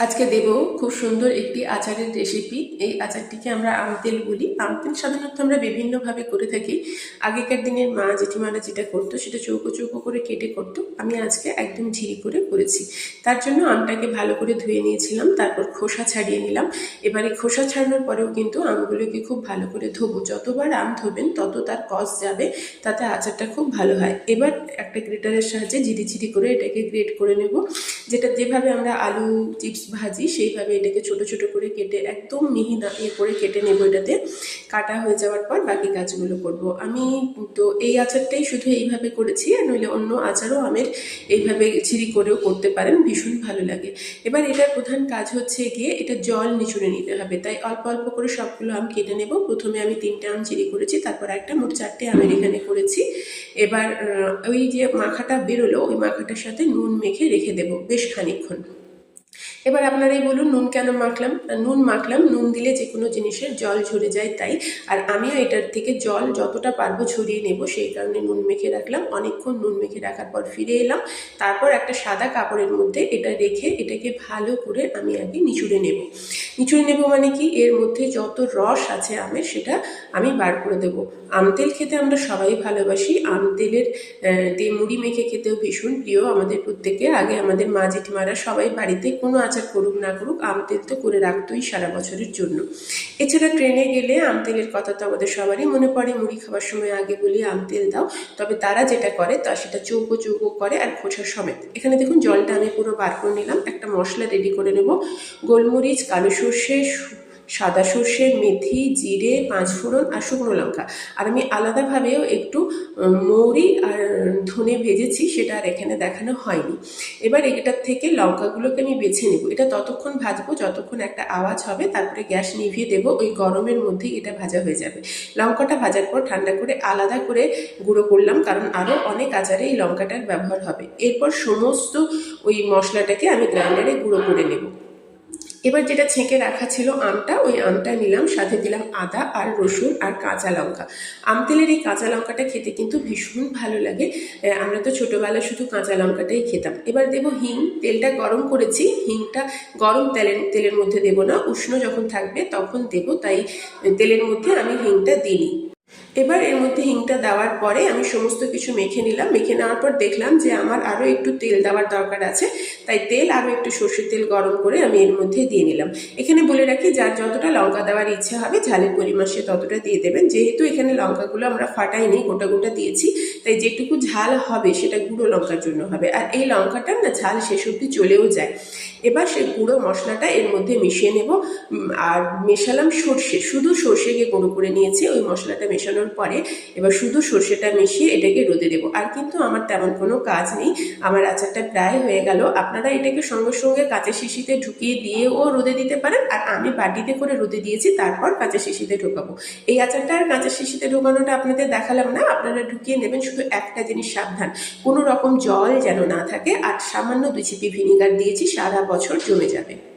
আজকে দেব খুব সুন্দর একটি আচারের রেসিপি এই আচারটিকে আমরা আমতেল বলি। আমতেল সাধারণত আমরা বিভিন্নভাবে করে থাকি। আগেকার দিনের মা জেঠিমারা যেটা করতো, সেটা চৌকো চৌকো করে কেটে করতো। আমি আজকে একদম ঝিরি করে করেছি। তার জন্য আমটাকে ভালো করে ধুয়ে নিয়েছিলাম, তারপর খোসা ছাড়িয়ে নিলাম। এবারে খোসা ছাড়ানোর পরেও কিন্তু আমগুলোকে খুব ভালো করে ধোবো। যতবার আম ধোবেন, তত তার কস যাবে। তাতে আচারটা খুব ভালো হয়। এবার একটা গ্রেটারের সাহায্যে ঝিরি ঝিরি করে এটাকে গ্রেট করে নেব। যেটা যেভাবে আমরা আলু চিপস ভাজি, সেইভাবে এটাকে ছোট ছোট করে কেটে, একদম মিহি না ইয়ে করে কেটে নেব এটাতে। কাটা হয়ে যাওয়ার পর বাকি কাজগুলো করব। আমি তো এই আচারটাই শুধু এইভাবে করেছি, আর নইলে অন্য আচারও আমের এইভাবে ছিঁড়ি করেও করতে পারেন, ভীষণ ভালো লাগে। এবার এটার প্রধান কাজ হচ্ছে গিয়ে এটা জল নিচুড়ে নিতে হবে। তাই অল্প অল্প করে সবগুলো আম কেটে নেব। প্রথমে আমি তিনটে আম চিড়ি করেছি, তারপর একটা মোট চারটে আমের এখানে করেছি। এবার ওই যে মাখাটা বেরোলো, ওই মাখাটার সাথে নুন মেখে রেখে দেবো বেশ খানিকক্ষণ। এবার আপনারাই বলুন নুন কেন মাখলাম? নুন মাখলাম, নুন দিলে যে কোনো জিনিসের জল ঝরে যায় তাই। আর আমিও এটার থেকে জল যতটা পারব ঝরিয়ে নেব, সেই কারণে নুন মেখে রাখলাম। অনেকক্ষণ নুন মেখে রাখার পর ফিরে এলাম। তারপর একটা সাদা কাপড়ের মধ্যে এটা রেখে এটাকে ভালো করে আমি আগে নিচুড়ে নেব। নিচুড়ে নেব মানে কি? এর মধ্যে যত রস আছে আমের, সেটা আমি বার করে দেব। আম তেল খেতে আমরা সবাই ভালোবাসি। আম তেলের দিয়ে মুড়ি মেখে খেতেও ভীষণ প্রিয় আমাদের প্রত্যেকের আগে আমাদের মা জেঠিমারা সবাই বাড়িতে কোনো আচার করুক না করুক, আম তেল তো করে রাখতোই সারা বছরের জন্য। এছাড়া ট্রেনে গেলে আম তেলের কথা তো আমাদের সবারই মনে পড়ে। মুড়ি খাওয়ার সময় আগে বলি, আম তেল দাও। তবে তারা যেটা করে, তা সেটা চৌকো চৌকো করে আর খোসা সমেত। এখানে দেখুন জলটা আমি পুরো বার করে নিলাম। একটা মশলা রেডি করে নেব। গোলমরিচ, কালো সর্ষে, সাদা সর্ষে, মেথি, জিরে, পাঁচফোড়ন আর শুকনো লঙ্কা। আর আমি আলাদাভাবেও একটু মৌরি আর ধনে ভেজেছি, সেটা আর এখানে দেখানো হয়নি। এবার এটার থেকে লঙ্কাগুলোকে আমি বেছে নেব। এটা ততক্ষণ ভাজবো, যতক্ষণ একটা আওয়াজ হবে, তারপরে গ্যাস নিভিয়ে দেব, ওই গরমের মধ্যেই এটা ভাজা হয়ে যাবে। লঙ্কাটা ভাজার পর ঠান্ডা করে আলাদা করে গুঁড়ো করলাম, কারণ আরও অনেক আচারে এই লঙ্কাটার ব্যবহার হবে। এরপর সমস্ত ওই মশলাটাকে আমি গ্রাইন্ডারে গুঁড়ো করে নেব। এবার যেটা ছেঁকে রাখা ছিল আমটা, ওই আমটা নিলাম, সাথে দিলাম আদা আর রসুন আর কাঁচা লঙ্কা। আম তেলের এই কাঁচা লঙ্কাটা খেতে কিন্তু ভীষণ ভালো লাগে। আমরা তো ছোটোবেলায় শুধু কাঁচা লঙ্কাটাই খেতাম। এবার দেব হিং। তেলটা গরম করেছি। হিংটা গরম তেলের তেলের মধ্যে দেব না। উষ্ণ যখন থাকবে তখন দেব, তাই তেলের মধ্যে আমি হিংটা দিই এবার এর মধ্যে হিংটা দেওয়ার পরে আমি সমস্ত কিছু মেখে নিলাম। মেখে নেওয়ার পর দেখলাম যে আমার আরও একটু তেল দেওয়ার দরকার আছে। তাই তেল আরও একটু সর্ষের তেল গরম করে আমি এর মধ্যে দিয়ে নিলাম। এখানে বলে রাখি, যার যতটা লঙ্কা দেওয়ার ইচ্ছে হবে, ঝালের পরিমাণ সে ততটা দিয়ে দেবেন। যেহেতু এখানে লঙ্কাগুলো আমরা ফাটাই ফাটাইনি, গোটা গোটা দিয়েছি, তাই যেটুকু ঝাল হবে সেটা গুঁড়ো লঙ্কার জন্য হবে। আর এই লঙ্কাটার না ঝাল শেষ অবধি চলেও যায়। এবার সে গুঁড়ো মশলাটা এর মধ্যে মিশিয়ে নেব। আর মেশালাম সর্ষে। শুধু সর্ষেকে গুঁড়ো করে নিয়েছি, ওই মশলাটা মেশানোর পরে এবার শুধু সর্ষেটা মিশিয়ে এটাকে রোদে দেবো। আর কিন্তু আমার তেমন কোনো কাজ নেই। আমার আচারটা প্রায় হয়ে গেল। আপনারা এটাকে সঙ্গে সঙ্গে কাঁচা শিশিতে ঢুকিয়ে দিয়েও রোদে দিতে পারেন। আর আমি বাটিতে করে রোদে দিয়েছি, তারপর কাঁচা শিশিতে ঢোকাবো। এই আচারটা আর কাঁচা শিশিতে ঢোকানোটা আপনাদের দেখালাম না। আপনারা ঢুকিয়ে নেবেন শুধু একটা জিনিস সাবধান। কোনো রকম জল যেন না থাকে। আর সামান্য দু চিপি ভিনিগার দিয়েছি, সারা বছর জমে যাবে।